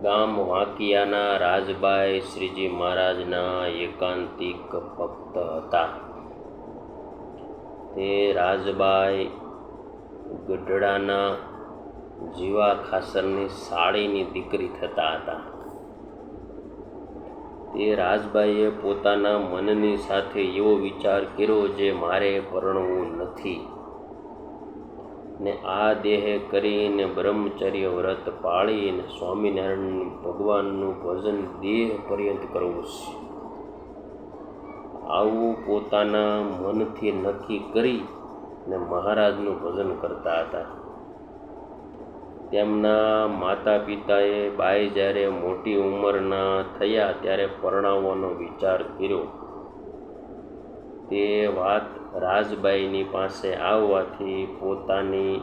ગામ વાંકિયાના રાજબાઈ શ્રીજી મહારાજના એકાંતિક ભક્ત હતા. તે રાજબાઈ ગઢડાના જીવા ખાસરની સાળીની દીકરી થતા હતા. તે રાજબાઈએ પોતાના મનની સાથે એવો વિચાર કર્યો જે મારે પરણવું નથી. ને આ દેહે કરીને બ્રહ્મચર્ય વ્રત પાળીને સ્વામિનારાયણ ભગવાનનું ભજન દેહ પર્યંત કરવું છે. આવું પોતાના મનથી નક્કી કરી ને મહારાજનું ભજન કરતા હતા. તેમના માતા પિતાએ બાઈ જ્યારે મોટી ઉંમરના થયા ત્યારે પરણાવવાનો વિચાર કર્યો. તે વાત રાજબાઈની પાસે આવવાથી પોતાની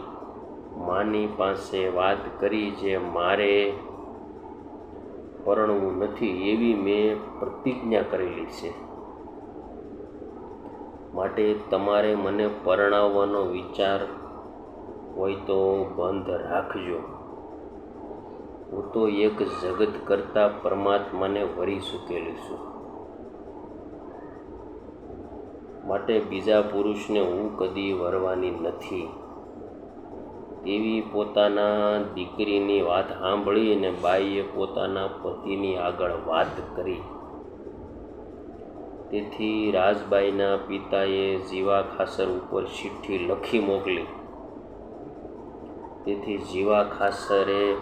માની પાસે વાત કરી જે મારે પરણવું નથી એવી મેં પ્રતિજ્ઞા કરેલી છે. માટે તમારે મને પરણાવવાનો વિચાર હોય તો બંધ રાખજો. હું તો એક જગત કરતાં પરમાત્માને વરી ચૂકેલી છું. માટે બીજા પુરુષને હું કદી વરવાની નથી. તેવી પોતાના દીકરીની વાત સાંભળી અને બાઈએ પોતાના પતિની આગળ વાત કરી. તેથી રાજબાઈના પિતાએ જીવા ખાસર ઉપર ચિઠ્ઠી લખી મોકલી. તેથી જીવા ખાસરે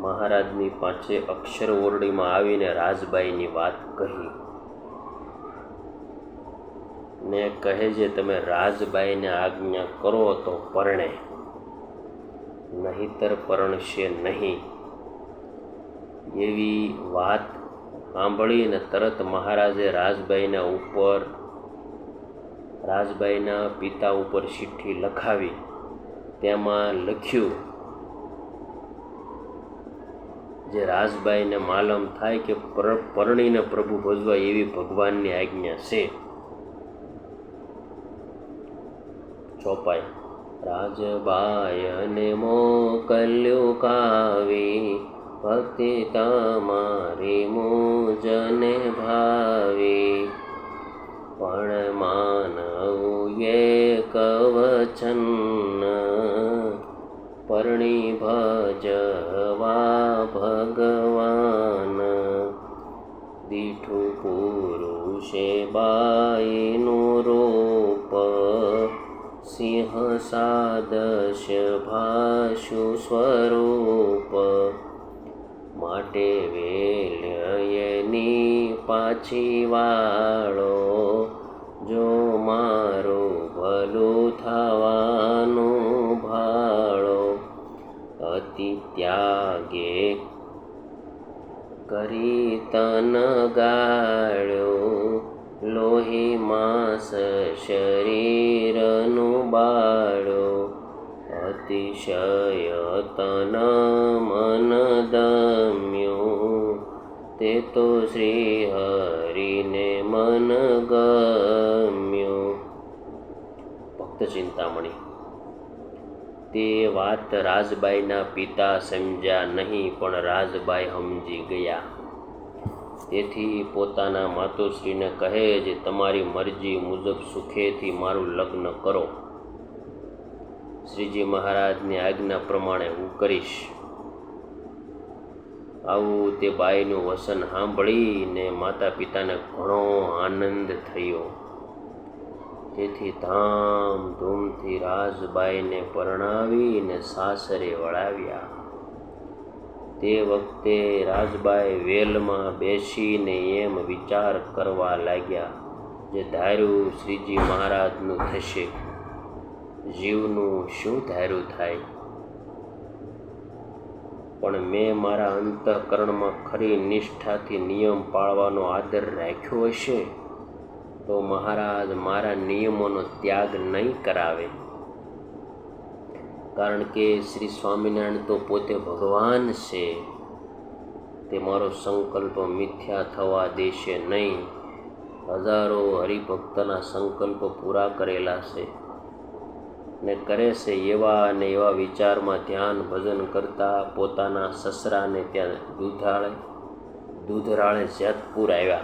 મહારાજની પાસે અક્ષર ઓરડીમાં આવીને રાજબાઈની વાત કહી. ને કહે છે, તમે રાજબાઈને આજ્ઞા કરો તો પરણે. નહીતર પરણશે નહીં. એવી વાત સાંભળીને તરત મહારાજે રાજબાઈના ઉપર, રાજબાઈના પિતા ઉપર ચિઠ્ઠી લખાવી. તેમાં લખ્યું, જે રાજબાઈને માલમ થાય કે પર, પરણીને પ્રભુ ભજવા એવી ભગવાનની આજ્ઞા છે. ચોપાઈ રાજબાયને મોકલ્યું કાવી ભક્તિ તમારી મુજને ભાવી. પણ માનવું એક વચન પરણી ભજવા ભગવાન. દીઠું પુરુષે બાઈનું રૂપ સિંહ સાદશ ભાષુ સ્વરૂપ માટે વેલ્યની પાછી વાળો જો મારું ભલું થવાનું ભાળો અતિ ત્યાગે કરી તન ગાળ્યો લોહી માંસ શરીરનું બાળો. અતિશય તન મન દમ્યું. તે તો શ્રી હરિને મન ગમ્યું. ભક્ત ચિંતામણી, તે વાત રાજબાઈના પિતા સમજ્યા નહીં, પણ રાજબાઈ સમજી ગયા. તેથી પોતાના માતુશ્રીને કહે છે, તમારી મરજી મુજબ સુખેથી મારું લગ્ન કરો. શ્રીજી મહારાજની આજ્ઞા પ્રમાણે હું કરીશ. આવું તે બાઈનું વસન સાંભળીને માતા પિતાને ઘણો આનંદ થયો. તેથી ધામધૂમથી રાજબાઈને પરણાવીને સાસરે વળાવ્યા. તે વખતે રાજબાઈ વેલમાં બેસીને એમ વિચાર કરવા લાગ્યા જે ધાર્યું શ્રીજી મહારાજનું થશે. જીવનું શું ધાર્યું થાય? પણ મેં મારા અંતઃકરણમાં ખરી નિષ્ઠાથી નિયમ પાળવાનો આદર રાખ્યો હશે, તો મહારાજ મારા નિયમોનો ત્યાગ નહીં કરાવે. કારણ કે શ્રી સ્વામિનારાયણ તો પોતે ભગવાન છે. તે મારો સંકલ્પ મિથ્યા થવા દેશે નહીં. હજારો હરિભક્તના સંકલ્પ પૂરા કરેલા છે ને કરે છે એવા અને એવા વિચારમાં ધ્યાન ભજન કરતાં પોતાના સસરાને ત્યાં દૂધાળે, દૂધરાળે જેતપુર આવ્યા.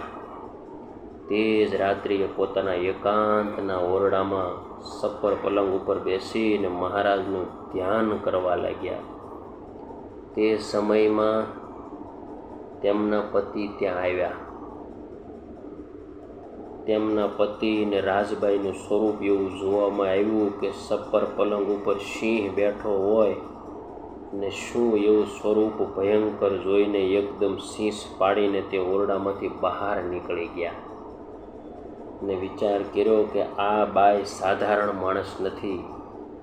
તે જ રાત્રિએ પોતાના એકાંતના ઓરડામાં સપ્પર પલંગ ઉપર બેસીને મહારાજનું ધ્યાન કરવા લાગ્યા. તે સમયમાં તેમના પતિ ત્યાં આવ્યા. તેમના પતિ અને રાજભાઈનું સ્વરૂપ એવું જોવામાં આવ્યું કે સપર પલંગ ઉપર સિંહ બેઠો હોય ને શું એવું સ્વરૂપ ભયંકર જોઈને એકદમ શીશ પાડીને તે ઓરડામાંથી બહાર નીકળી ગયા. ને વિચાર કર્યો કે આ બાય સાધારણ માણસ નથી.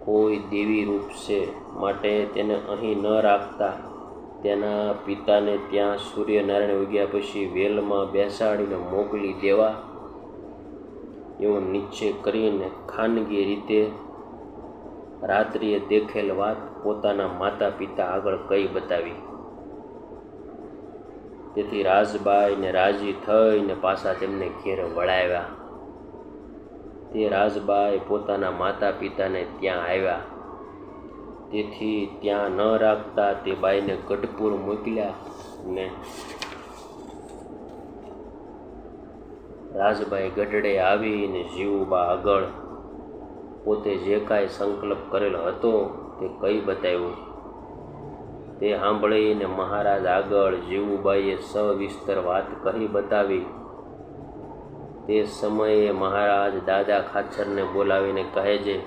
કોઈ દેવી રૂપ છે માટે તેને અહીં ન રાખતા. તેના પિતાને ત્યાં સૂર્યનારાયણ ઉગ્યા પછી વેલમાં બેસાડીને મોકલી દેવા. એવો નિશ્ચય કરીને ખાનગી રીતે રાત્રિએ દેખેલ વાત પોતાના માતા પિતા આગળ કઈ બતાવી. તેથી રાજબાઈ ને રાજી થઈને પાછા તેમને ઘેર વળાવ્યા. તે રાજબાએ પોતાના માતા પિતાને ત્યાં આવ્યા. તેથી ત્યાં ન રાખતા તે બાઈને ગઢપુર મોકલ્યા ને રાજબાઈ ગઢડે આવીને જીવુબા આગળ પોતે જે કાંઈ સંકલ્પ કરેલો હતો તે કઈ બતાવ્યું. તે સાંભળીને મહારાજ આગળ જીવુબાઈએ સવિસ્તર વાત કરી બતાવી. તે સમયે મહારાજ દાદા ખાચરને બોલાવીને કહે છે,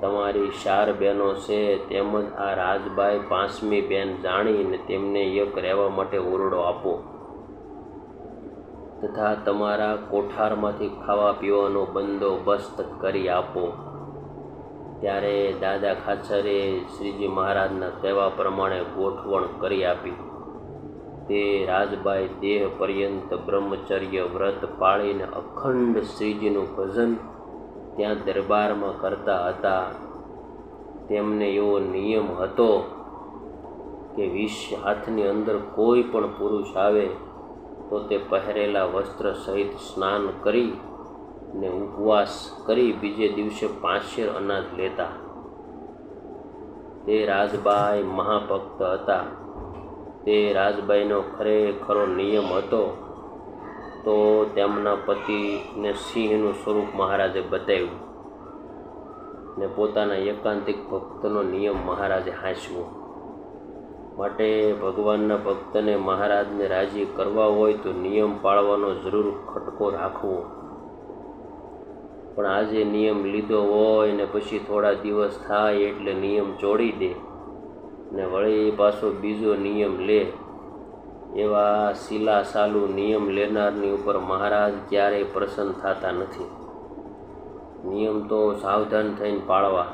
તમારી ચાર બહેનો છે, તેમજ આ રાજબાઈ પાંચમી બેન જાણીને તેમને એક રહેવા માટે ઓરડો આપો. તથા તમારા કોઠારમાંથી ખાવા પીવાનો બંદોબસ્ત કરી આપો. ત્યારે દાદા ખાચરે શ્રીજી મહારાજના કહેવા પ્રમાણે ગોઠવણ કરી આપી. તે રાજબાઈ દેહ પર્યંત બ્રહ્મચર્ય વ્રત પાળીને અખંડ શ્રીજીનું ભજન ત્યાં દરબારમાં કરતા હતા. તેમને એવો નિયમ હતો કે વીસ હાથની અંદર કોઈ પણ પુરુષ આવે તો તે પહેરેલા વસ્ત્ર સહિત સ્નાન કરી ને ઉપવાસ કરી બીજે દિવસે પાંચેર અનાજ લેતા. તે રાજબાઈ મહાભક્ત હતા. તે રાજબાઈનો ખરેખરો નિયમ હતો, તો તેમના પતિને સિંહનું સ્વરૂપ મહારાજે બતાવ્યું ને પોતાના એકાંતિક ભક્તનો નિયમ મહારાજે હાંસવો માટે ભગવાનના ભક્તને મહારાજને રાજી કરવા હોય તો નિયમ પાળવાનો જરૂર ખટકો રાખવો. પણ આજે નિયમ લીધો હોય ને પછી થોડા દિવસ થાય એટલે નિયમ જોડી દે. ને વળી પાછો બીજો નિયમ લે. એવા શિલા સાલુ નિયમ લેનારની ઉપર મહારાજ ક્યારેય પ્રસન્ન થતા નથી. નિયમ તો સાવધાન થઈને પાળવા.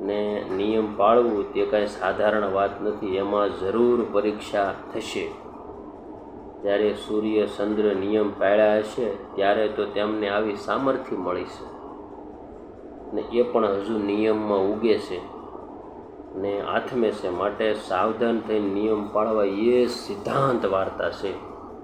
ને નિયમ પાળવું તે કાંઈ સાધારણ વાત નથી, એમાં જરૂર પરીક્ષા થશે. જ્યારે સૂર્ય ચંદ્ર નિયમ પાળ્યા હશે, ત્યારે તો તેમને આવી સામર્થ્ય મળી છે. ને એ પણ હજુ નિયમમાં ઉગે છે. ને આથમે છે માટે સાવધાન થઈને નિયમ પાળવા એ સિદ્ધાંત વાર્તા છે.